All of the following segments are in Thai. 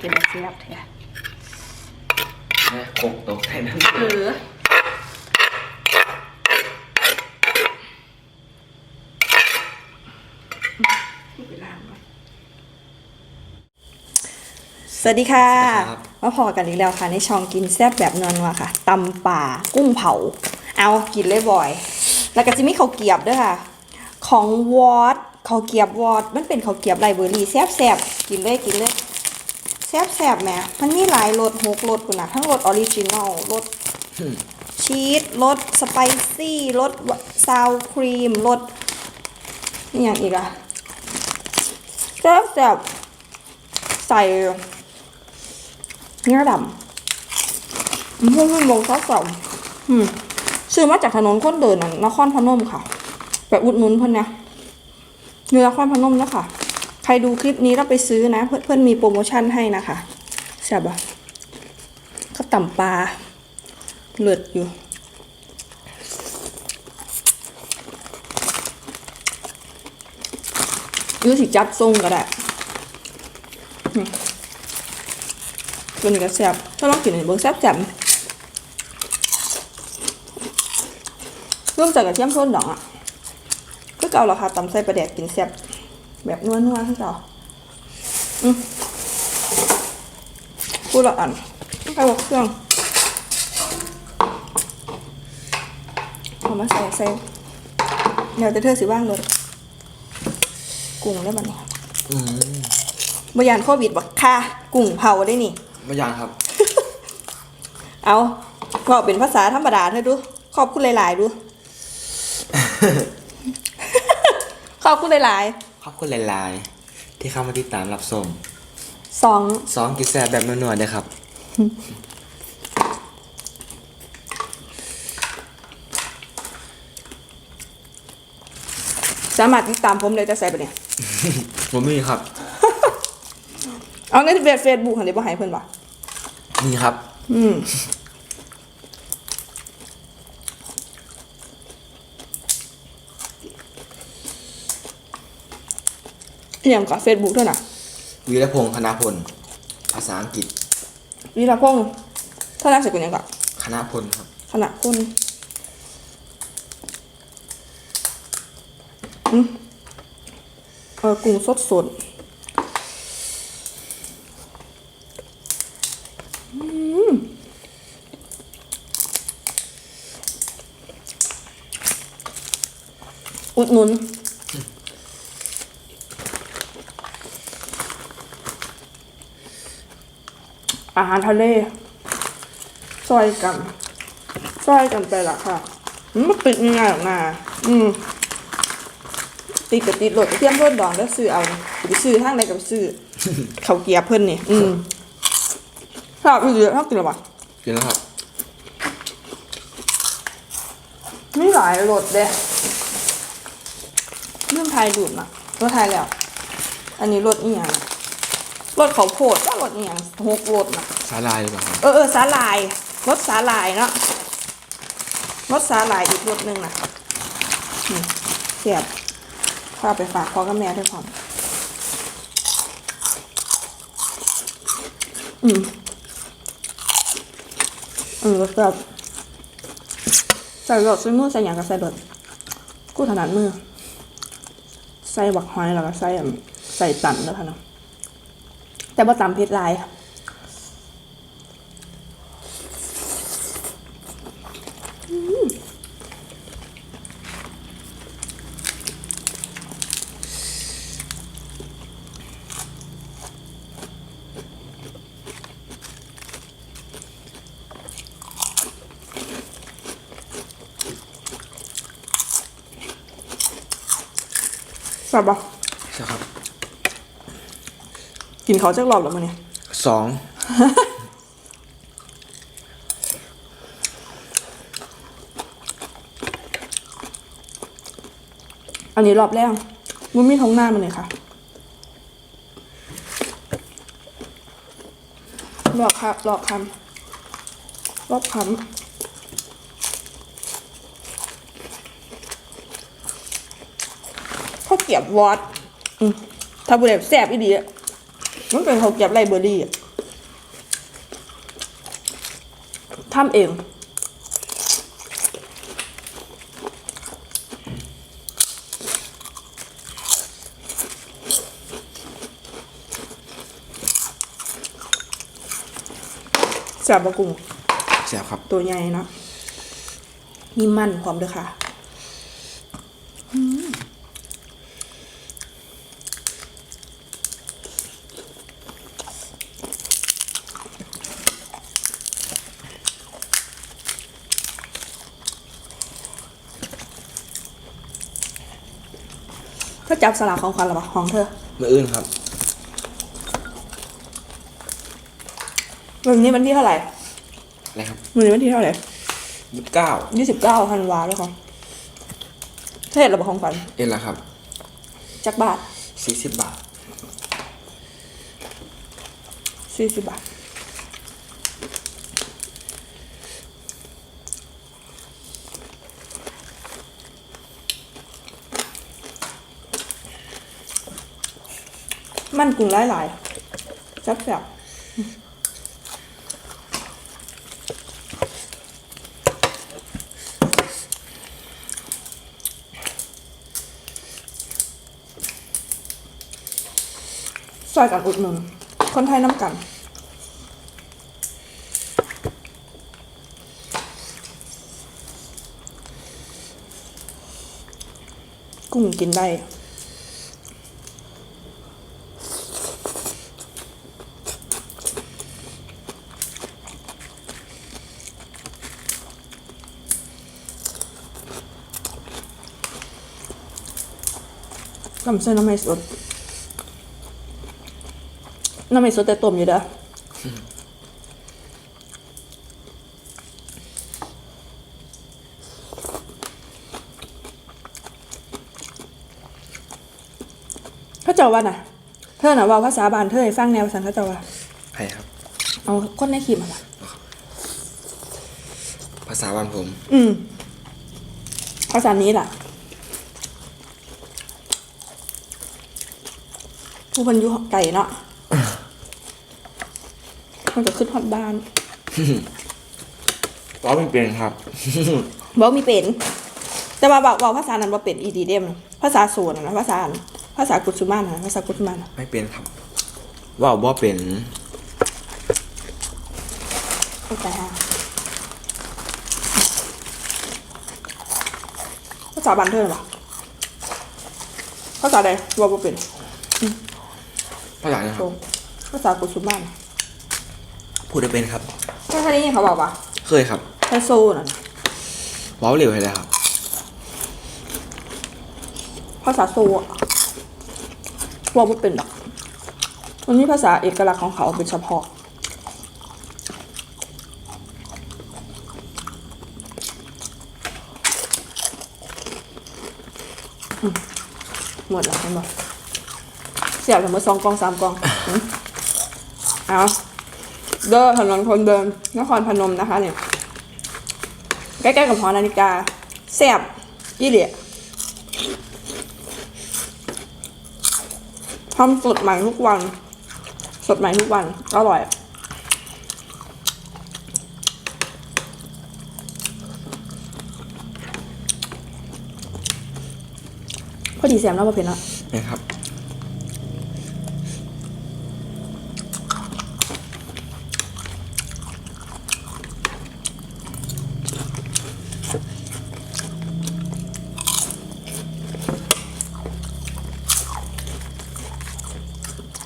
เป็นแบบเสียบแท้นะโคกตกใส่นั้นเออไปล้างก่อนสวัสดีค่ะมาพอกันอีกแล้วค่ะ ในช่องกินแซ่บแบบนวลๆค่ะตำป่ากุ้งเผา เอากินเลยบ่อย แล้วก็จะมีข้าวเกรียบด้วยค่ะ ของวอดข้าวเกรียบวอดมันเป็นข้าวเกรียบไรเบอร์รี่แซ่บๆกินเลยกินเลย แซ่บแซ่บแม่มันมีหลายรสหกรสกูนะทั้งรสออริจินอลรสชีสรสสไปซี่รสซาวครีมรสนี่อย่างอีกอะแซ่บแซ่บใส่เนื้อดำมันเป็นวงซอสสองซื้อมาจากถนนคนเดินน่ะนครพนมค่ะแบบอุดหนุนเพิ่นนะอยู่นครพนมแล้วค่ะ ครดูคลิปนี้แล้วไปซื้อนะ เพื่อนเพื่อนมีโปรโมชั่นให้นะคะใช่บะข้าวต่ำปลาเลือดอยู่ยูสิจับทรงก็ได้นี่ตัวนี้ก็แซ่บถ้าลองกินอันนี้เบิ่งแซ่บจับร่มจากกระเทียมโทนดองอะก็เก่าเหรอค่ะตำใส่ปลาแดกกินแซ่บ แบบนัวๆให้เก่าอืมพูดละอันใส่เครื่องเอามาใส่ใส่เดี๋ยวจะเธอสิว่างเลยกุ้งได้บัดนี้อืมบยานโควิดบักค่ะกุ้งเผาได้นี่ไม่ยังครับ เอาบอกเป็นภาษาธรรมดาเธอดู ขอบคุณหลาย ๆ ดู ขอบคุณหลาย ขอบคุณหลายๆ ที่เข้ามาติดตามรับชมๆสองสองกินแซ่บแบบนัวๆนะครับ สามารถติดตามผมเลยจะใส่ไปะเนี่ย ผมมีครับ เอาในเฟซบุ๊กของเดี๋ยวบ่ให้เพื่อนบ่นี่ครับ อืม อหย่างกับเฟซบุ๊กด้วยนะวีรพงศ์คณะพล ภาษาอังกฤษวีรพงศ์ถ้านักสกุลหยังกับคณะพลครับขณะคุณอืมเออกุ้งสดสดอืมอุดหนุน อาหารทะเลซอยกันซอยกันไปละค่ะมันบ่ติดง่ายๆหรอกนะอืมติดกับติดโหลดกระเทียมเพิ่นดองแล้วซื้อเอาไปซื้อทางใดกับซื้อเขาวเกียบเพิ่นนี่อืมชอบอีหลีชอบกินหรอปะกินแล้วครับมีหลายรสเด้เรื่องไทยดูดนะรสไทยแล้ว อันนี้รสอีหยัง รสข้าวโพดก็รสอีหยังหกรสนะสาลายหรือเปล่าครับเออเออสาลายรสสาลายเนาะรสสาลายอีกรสหนึ่งนะนี่เสียบข้าไปฝากพ่อกับแม่ด้วยพร้อมอืมอืมรสแบบใส่รสใส่มือใส่อย่างกับใส่รสกูถนัดมือ ใส่บักหอยแล้วก็ใส่อันใส่ตันแล้วค่ะเนาะ แต่ว่าตำเพชรลายแบบบ่ใช่ครับ กินเขาวจักรอบแล้วมั้งเนี่ยสองอันนี้รอบแรกมันมีท้องหน้ามันเลยค่ะรอบครับรอบคำรอบคำข้าวเกรียบวอดอืมถ้าบุเรบแซ่บอีดีอะ มันเป็นหขาเก็บไรเบอร์รี่ทำเอง แสบบะกุ้งแสบครับ ตัวใหญ่เนาะมีมันพร้อมด้วยค่ะ ก็จับสลากของขวัญหรอปะของเธอมืออื่นครับวันนี้วันที่เท่าไหร่อะไรครับวันนี้วันที่เท่าไหร่ยี่สิบเก้ายี่สิบเก้าธันวาด้วยค่ะเทศระบของขวัญเอ็นละครับจักบาทสี่สิบบาทสี่สิบบาท มันกุ้งหลายๆจับแซ่บซอยกันอุดหนุนคนไทยน้ำกันกุ้งกินได้ น้ำเส้นน้ำไม่สด น้ำไม่สดแต่ต้มอยู่เด้อเขาเจ้าว่าน่ะ เธอน่ะเว่าภาษาบานเธอให้ฟังแนวภาษาเขาเจ้าว่าใช่ครับ เอาคนในคลิปมาล่ะภาษาบ้านผม อืมภาษานี้ล่ะ ผู้บรรยุไก่เนาะมันจะขึ้นฮอดบ้านร้องไม่เป็นครับบอกมีเป็น แต่ว่าบอกบอกภาษานั้นว่าเป็นอีดีเดมภาษาโซนนะภาษาอันภาษากุชุมานนะภาษากุชุมานนะไม่เป็นครับว่าวบ่เป็นเข้าใจฮะภาษาบันเทิงหรอภาษาใดว่าบ่เป็น ภาษาเนี่ยคโซรับภาษากุชุมานพูดได้เป็นครับ แค่นี้เขาบอกว่าเคยครับแค่โซน่ะว้าวเร็วให้ได้ครับ ภาษาโซอะว่าบ่เป็นหรอกมันมีภาษาเอกลักษณ์ของเขาเป็นเฉพาะหมดแล้วเห็นบ่เสียบถึงมาสองกองสามกองอืมเอาเดินถนนคนเดินนครพนมนะคะเนี่ยใกล้ๆกับหอนาฬิกาแซ่บยี่เหลี่ยทำสดใหม่ทุกวัน สดใหม่ทุกวัน อร่อย พอดีแซมแล้วมาเป็นแล้วนี่ครับ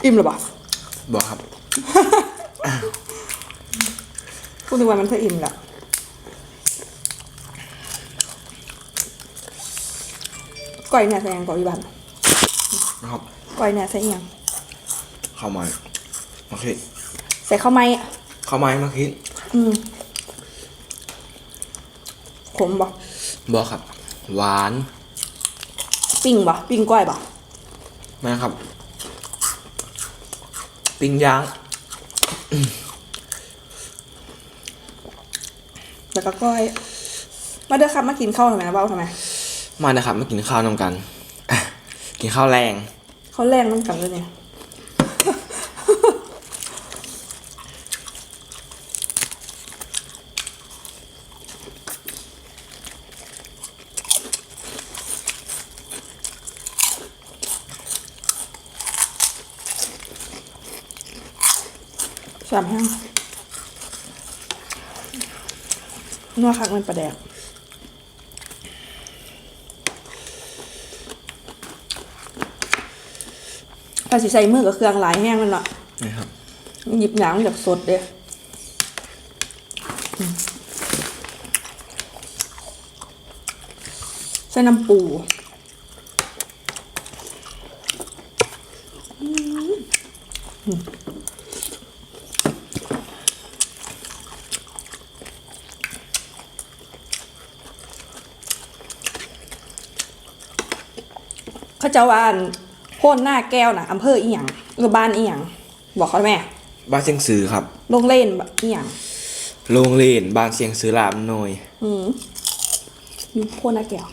อิ่มหรือเปล่าบอกครับ พูดถึงวันมันเธออิ่มแหละก้อยเนี่ยใส่หยังก่อนอีบันนะครับก้อยเนี่ยใส่อิหยังเข้ามาโอเคใส่ข้าวไหม้อะเข้ามาเมื่อกี้อืมขมบ่บอกครับ หวาน ปิ้งบ่ปิ้งก้อยบ่แม่ครับ ปิ้งย่าง แล้วก็ก้อย มาเด้อครับมากินข้าวทำไมนะเบ้าทำไม มานะครับมากินข้าวนำกันกินข้าวแรง เขาแรงน้ำกันเลยเนี่ย สามแห้งนัวคักมันประแดกถ้าสิใส่มือกับเครื่องหลายแห้งมันเนาะนี่ครับหยิบหนังจากสดเด้อืมใส่น้ำปูอืม เขาเจะว่าอันโพ่นหน้าแก้วนะอำเภออีหยังหรือบ้านอีหยังบอกเขาแม่บ้านเชียงซือครับโรงเล่นแบบอีหยังโรงเรียนบ้านเชียงซือลามหน่อยอืมอยู่โพ่นหน้าแก้ว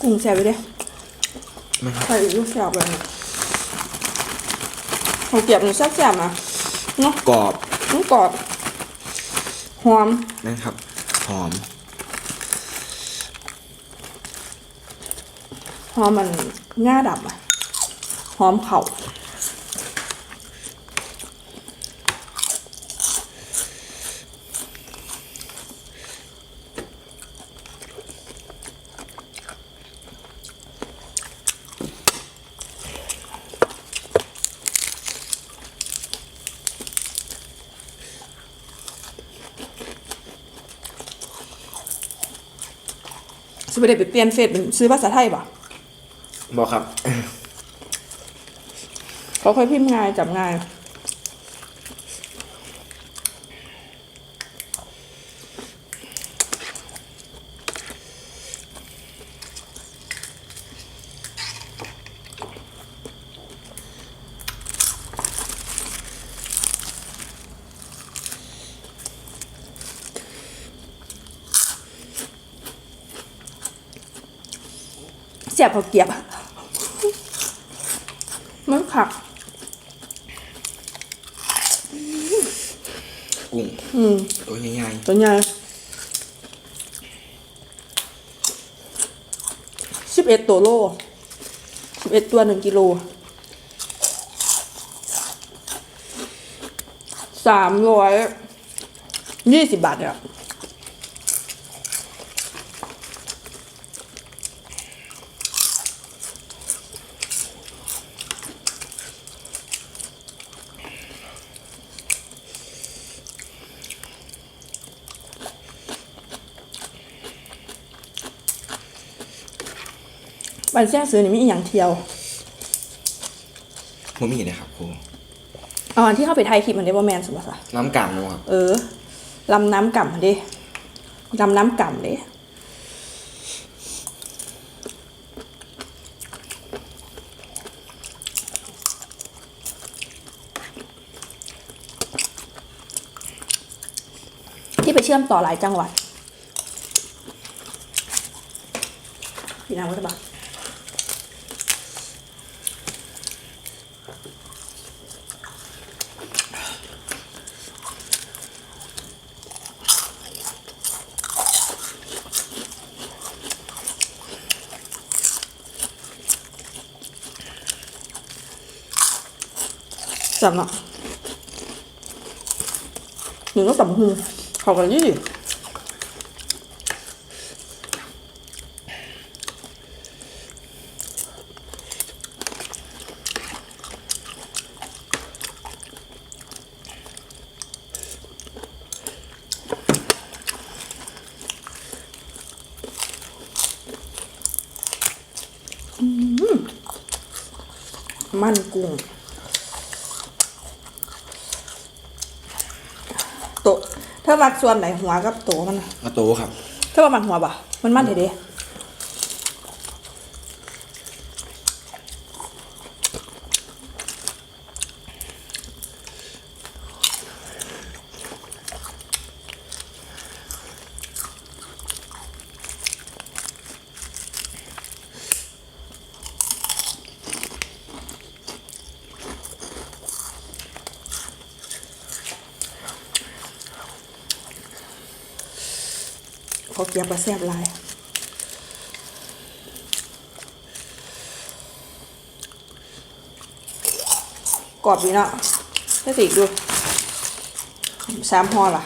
กุ้งแซ่บไปเด้ นะครับใส่อีกลูกแซ่บเลยเขาเก็บหนูแซ่บๆนะเนาะกรอบมันกรอบหอมนะครับ หอม หอมมันง่าดับอะหอมเข่า ไปได้ไปเปลี่ยนเฟซเป็นซื้อภาษาไทยป่ะบอกครับ เขาค่อยพิมพ์ง่ายจับง่าย เสียบเขาเกียบ มันขักกุ้งอืมตัวใหญ่ตัวใหญ่สิบเอ็ดตัวโลสิบเอ็ดตัวหนึ่งกิโลสามร้อยยี่สิบบาทเนี่ย บันแจ้งซื้อนี่มีอหย่างเที่ยวๆผมมีนะครับครูเอาอันที่เข้าไปไทยคลิปมันได้ว่าแมนสุดภาษาน้ำกำนะครับเออลำน้ำก่ำดิลำน้ำก่ำดิที่ไปเชื่อมต่อหลายจังหวัดพี่นางวัฒบา จับเนาะหนึ่งก็ตับหูเข้ากันยี่อืมมันกุ้ง โตะถ้า มักส่วนไหนหัวกับโตมันน่ะกระโตครับถ้าว่ามันหัวบ่ะมันมันเถอะเด้ เกียบก็แซบลายกรอบดีเนาะให้สิดูสามพอล่ะ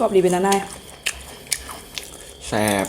กรอบดีเป็นอันได้แสบ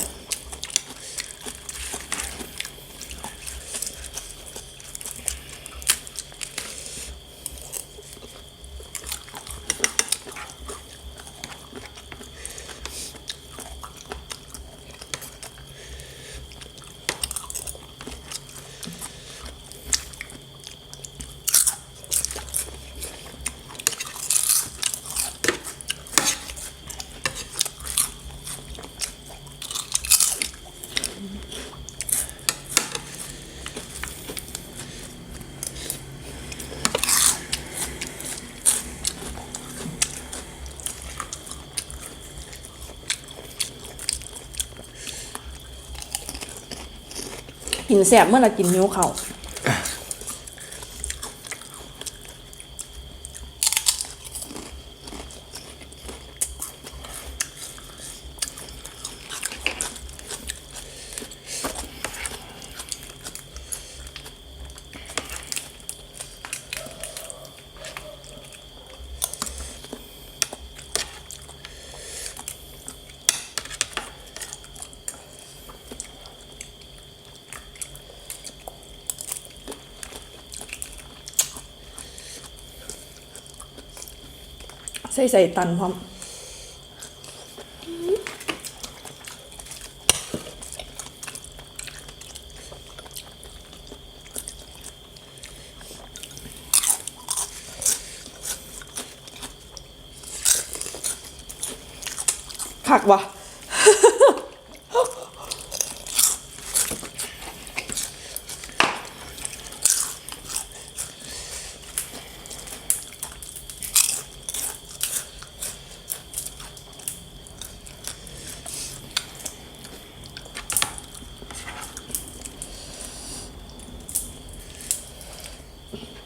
กินแสบเมื่อเรากินนิ้วเขา ส่ใส่ตันพร้อมผักวะ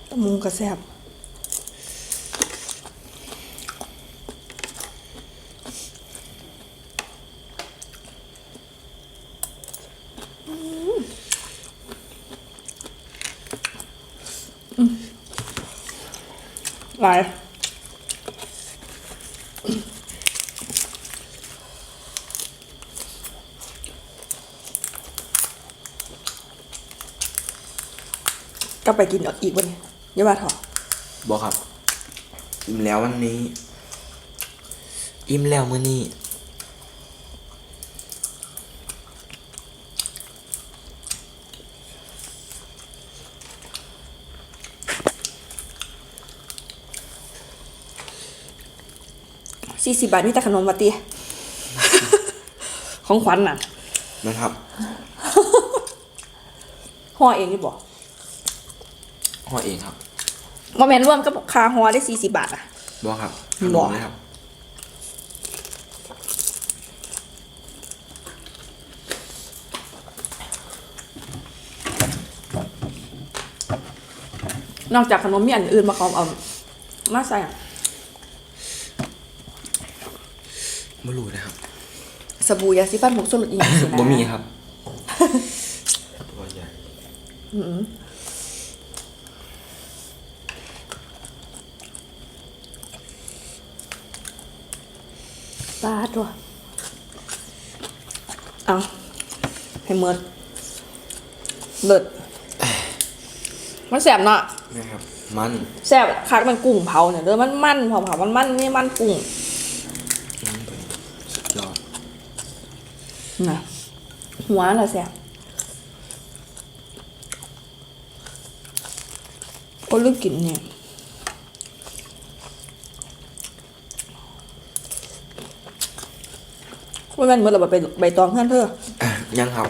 ตะมุงกระ แซ่บหลายก็ไปกินอีกวันนี้ อย่าว่าเถอะบอกครับ อิ่มแล้ววันนี้ อิ่มแล้วมื้อนี้สี่สิบบาทนี่แต่ขนมวัตีของขวัญน่ะนะครับห่อเองนี่บอกห่อเองครับ ว่าแมนร่วมก็คาห่อได้สี่สิบบาทอะบอกครับบอกเลยครับนอกจากขนมมีอันอื่นมาเขาเอามาใส่อะไม่รู้นะครับสบู่ยาสีฟันผงสูตรอีกสินะบ่มีครับตัวใหญ่ ปลาตัว เอาให้เมิดเลิศมันแสบเนาะนะครับ มันแสบคักมันกุ้งเผาเนี่ยเด้อมันมันเผาเผามันมันนี่มันกุ้งอืมเป็นสุดยอดนะหัวน่ะแสบคนเลือกกินเนี่ย ว่าแม่นเมื่อเราไปใบตองเพื่อนเธออะยังครับ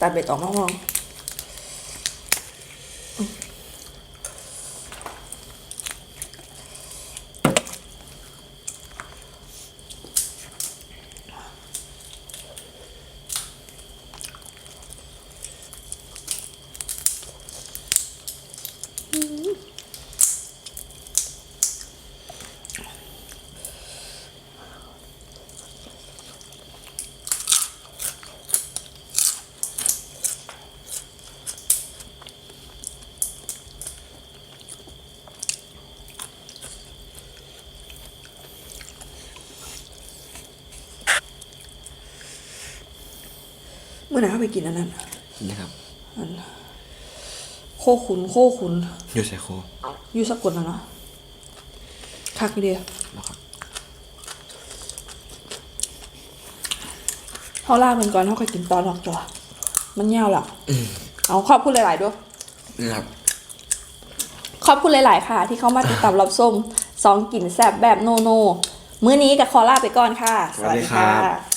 ตัดใบตองมามอง เมื่อไหร่เขาไปกินอันนั้นนี่ครับโคขุนโคขุนยูไซโคอยู่สกลนะเนาะคักอยู่เดียวนะครับเขาล่ามันก่อนเขาเคยกินตอนหรอกจ้ะมันยาวหรอกเอาขอบคุณหลาย ๆ ด้วยนี่ครับขอบคุณหลาย ๆ ค่ะ ที่เข้ามาติดตามรับชมสองกลิ่นแซ่บแบบโนโนมื้อนี้กับคอล่าไปก่อนค่ะ สวัสดีครับค่ะ